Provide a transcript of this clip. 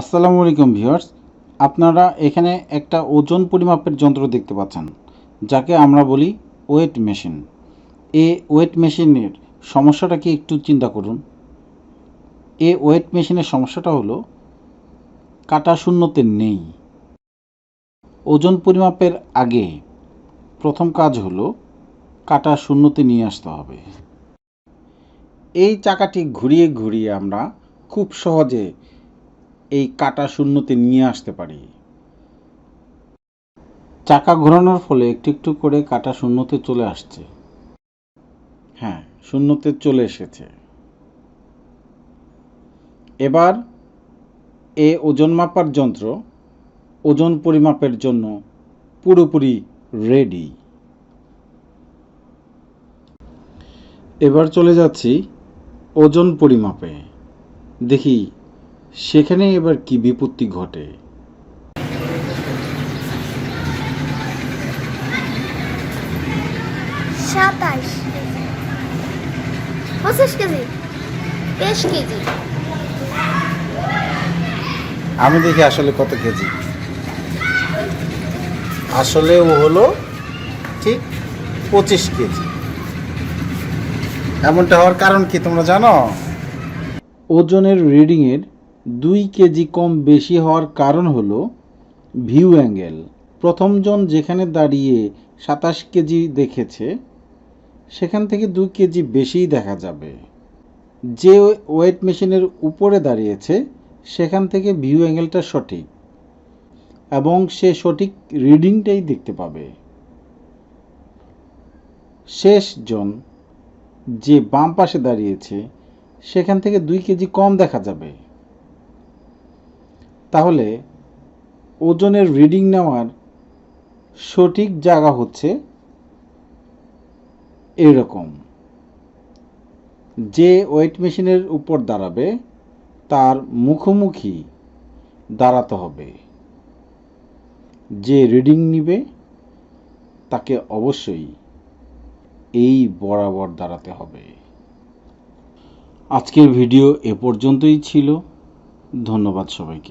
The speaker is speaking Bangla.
আসসালামু আলাইকুম ভিউয়ার্স। আপনারা এখানে একটা ওজন পরিমাপের যন্ত্র দেখতে পাচ্ছেন, যাকে আমরা বলি ওয়েট মেশিন। এই ওয়েট মেশিনের সমস্যাটা কি একটু চিন্তা করুন। এই ওয়েট মেশিনের সমস্যাটা হলো, কাটা শূন্যতে নেই। ওজন পরিমাপের আগে প্রথম কাজ হলো কাটা শূন্যতে নিয়ে আসতে হবে। এই চাকাটি ঘুরিয়ে ঘুরিয়ে আমরা খুব সহজে এই কাটা শূন্যতে নিয়ে আসতে পারি। চাকা ঘোরানোর ফলে একটু একটু করে কাটা শূন্যতে চলে আসছে। হ্যাঁ শূন্যতে চলে এসেছে। এবার এ ওজন মাপার যন্ত্র ওজন পরিমাপের জন্য পুরোপুরি রেডি। এবার চলে যাচ্ছি ওজন পরিমাপে। দেখি সেখানে এবার কি বিপত্তি ঘটে? সাতাশ পঁচিশ কেজি তেইশ কেজি। আমি দেখি আসলে কত কেজি। আসলে ও হলো ঠিক পঁচিশ কেজি। এমনটা হওয়ার কারণ কি তোমরা জানো? ওজনের রিডিংয়ের দুই কেজি কম বেশি হওয়ার কারণ হলো ভিউ অ্যাঙ্গেল। প্রথমজন যেখানে দাঁড়িয়ে সাতাশ কেজি দেখেছে, সেখান থেকে দুই কেজি বেশিই দেখা যাবে। যে ওয়েট মেশিনের উপরে দাঁড়িয়েছে, সেখান থেকে ভিউ অ্যাঙ্গেলটা সঠিক এবং সে সঠিক রিডিংটাই দেখতে পাবে। শেষজন যে বাম পাশে দাঁড়িয়েছে, সেখান থেকে দুই কেজি কম দেখা যাবে। তাহলে ওজনের রিডিং নেওয়ার সঠিক জায়গা হচ্ছে এরকম। যে ওয়েট মেশিনের উপর দাঁড়াবে, তার মুখোমুখি দাঁড়াতে হবে। যে রিডিং নিবে, তাকে অবশ্যই এই বরাবর দাঁড়াতে হবে। আজকের ভিডিও এ পর্যন্তই ছিল। ধন্যবাদ সবাইকে।